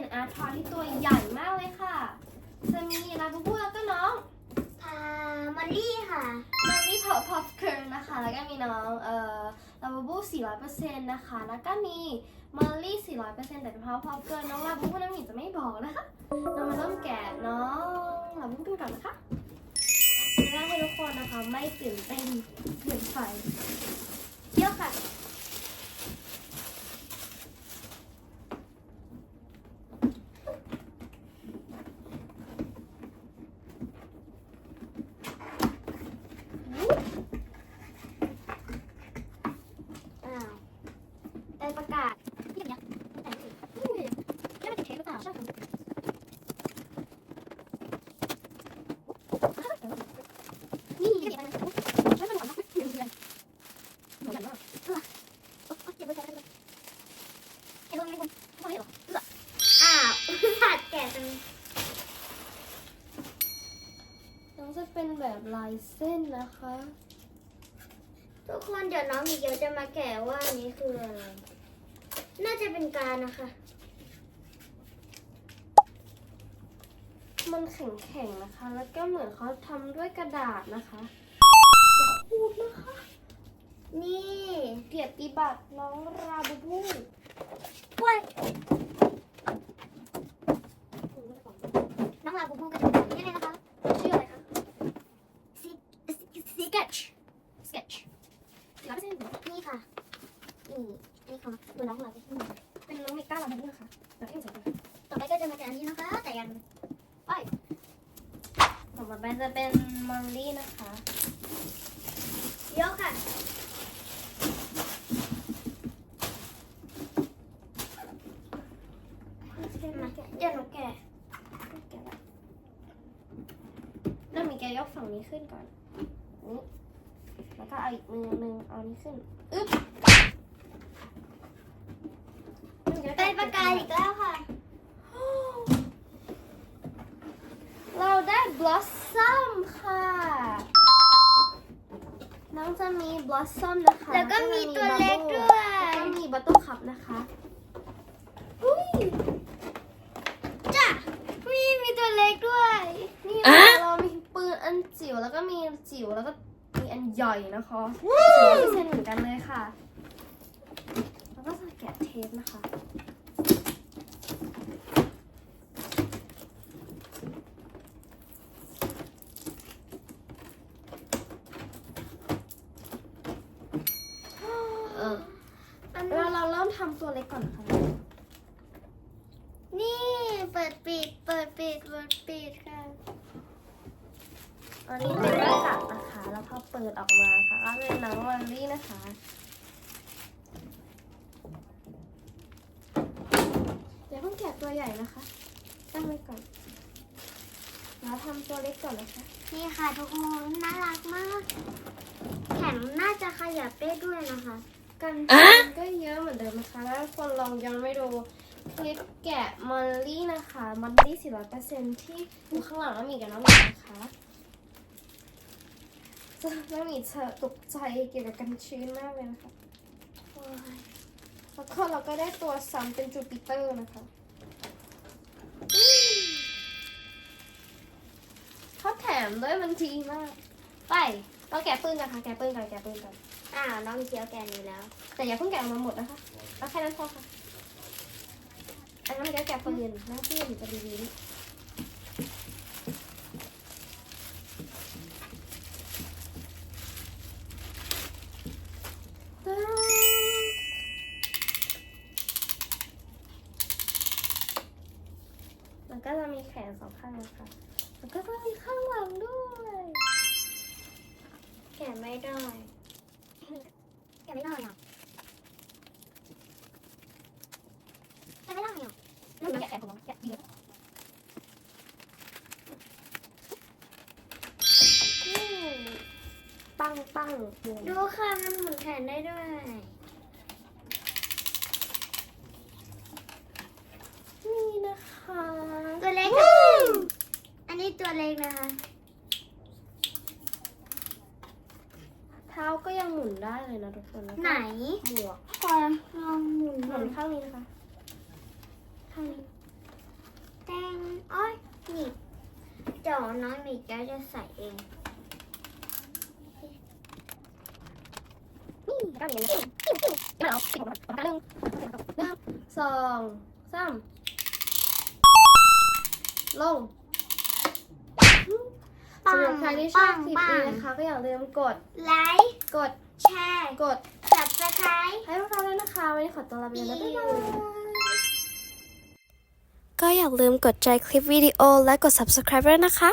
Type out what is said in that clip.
เลยค่ะ จะมีลาบูบูแล้วก็น้องพามารี่ค่ะมันมีพอพอปเคิร์นนะคะ แล้วก็มีน้องเอ่อลาบูบู400%นะคะ แล้วก็มีมอลลี่400%แต่เป็นพอพอปเคิร์นน้องลาบูบูน้ำหมีจะไม่บอกนะคะ เรามาเริ่มแกะน้องลาบูบูก่อนนะคะเพื่อให้ทุกคนนะคะไม่ตื่นเต้นเกินไปเยอะค่ะ อ้าวได้ ประกาศที่อย่างเงี้ยแต่ไม่ถึงอุ้ยยังไม่ติดเทปหรือเปล่าใช่ค่ะนี่เดี๋ยวนะช่วยมาดูก่อนนะเดี๋ยวเลยเหมือนกันว่าเออเออเดี๋ยวไปใช้กันเลยไอ้พวกนี้ไม่ควรไม่เห็นหรอเอออ้าวผัดแกะจังน้องจะเป็นแบบลายเส้นนะคะ ทุกคนเดี๋ยวน้องมีเกียวจะมาแกะว่าอันนี้คืออะไร น่าจะเป็นการนะคะ มันแข็งๆนะคะ แล้วก็เหมือนเขาทำด้วยกระดาษนะคะอย่าพูดนะคะ นี่เกียรติบัตรน้องราบูบูว้ยน้องลาบูบูกันยังไงนะคะชื่ออะไรคะซิซิเกชสเกชร้อยเปอร์เซ็นต์นี่ ค่ะนี่อันนี้ของตัวน้องลาเป็นน้องมิก้าเราบูบูนะคะแล้วที่สองคนต่อไปก็จะมาแกะอันนี้นะคะ แต่ยังไปต่อมาเป็นจะเป็นมอลลี่นะคะเยอะค่ะมาเดี๋ยวหนูแกะและเริ่มมีแกยกฝั่งนี้ขึ้นก่อนนี่แล้วก็เอาอีกมือหนึ่งเอานี้ขึ้น อึ๊บ ได้ประกาศอีกแล้วค่ะ เราได้บลอสซัมค่ะ น้องจะมีบลอสซัมนะคะ แล้วก็มีตัวเล็กด้วแล้วยก็มีบัตเตอร์คัพนะคะอุ้ยจ้ะมีมีตัวเล็กด้วย นี่นะคะเรามีปืนอันจิ๋วแล้วก็มีจิ๋วแล้วก็มีอันใหญ่นะคะสวยเซนเหมือนกันเลยค่ะ แล้วก็จะแกะเท ปนะคะ เออเราเราเริ่มทำตัวเล็กก่อนนะคะนี่เปิดปิดเปิดปิดเปิดปิดค่ะอันนี้เป็นหน้ากากนะคะ แล้วพอเปิดออกมาค่ะก็เป็นน้องวอลลี่นะคะ เดี๋ยวเพิ่งแกะ ตัวใหญ่นะคะ ตั้งไว้ก่อนแล้วทำตัวเล็กก่อนนะคะ นี่ค่ะทุกคนน่ารักมาก แข็งน่าจะขยับได้ด้วยนะคะ กันก็เยอะเหมือนเดิมนะคะถ้าคนลองยังไม่ดูคลิปแกะมอลลี่นะคะมอลลี่สี่ร้อยเปอร์เซ็นที่อยู่ข้างหลังน้องหมีกับน้องหมีนะคะจะน้องหมีเธอตกใจเกี่ยวกับกันชื้นมากเลยนะคะโอ้ยแล้วก็เราก็ได้ตัวซ้ำเป็นจูปิเตอร์นะคะ มด้วยมันดีมาก ไปเราแกะปืนกันค่ะ แกะปืนกันแกะปืนกันอ้าวน้องเคี้ยวแกนนี้แล้ว แต่อย่าเพิ่งแกะออกมาหมดนะคะเอาแค่นั้นพอค่ะอันนั้นมันก็แกะปืนหน้าที่มันจะดีๆตาดามันก็จะมีแขนสองข้างนะคะแล้วก็จะ ไม่ได้แกะไม่ได้อะแกะไม่ได้อะแล้วมันแกะของแกะเยอะปังปังดูค่ะมันหมุนแขนได้ด้วย นี่นะคะ ตัวเล็กค่ะอันนี้ตัวเล็กนะคะ เท้าก็ยังหมุนได้เลยนะทุกคนแล้วก็ไหนหมวกขอลองหมุนหหมุน่อยนข้างนี้นะคะข้างนี้แตงอ้อยนี่เดี๋ยวน้องหมีแก้วจะใส่เอง นี่ก็มีนะไม่เอาติดหมดหนึ่งหนึ่งสองสามลงปัง สำหรับใครที่ชอบคลิปปันี้งนะคะก็อย่าลืมกดไลค์กดแชร์กด subscribe ให้พวกเราด้วยนะคะวันนี้ขอตัวลาไปก่อนนะบ๊ายบาย Bye. ก็อย่าลืมกดใจคลิปวิดีโอและกด subscribe ด้วยนะคะ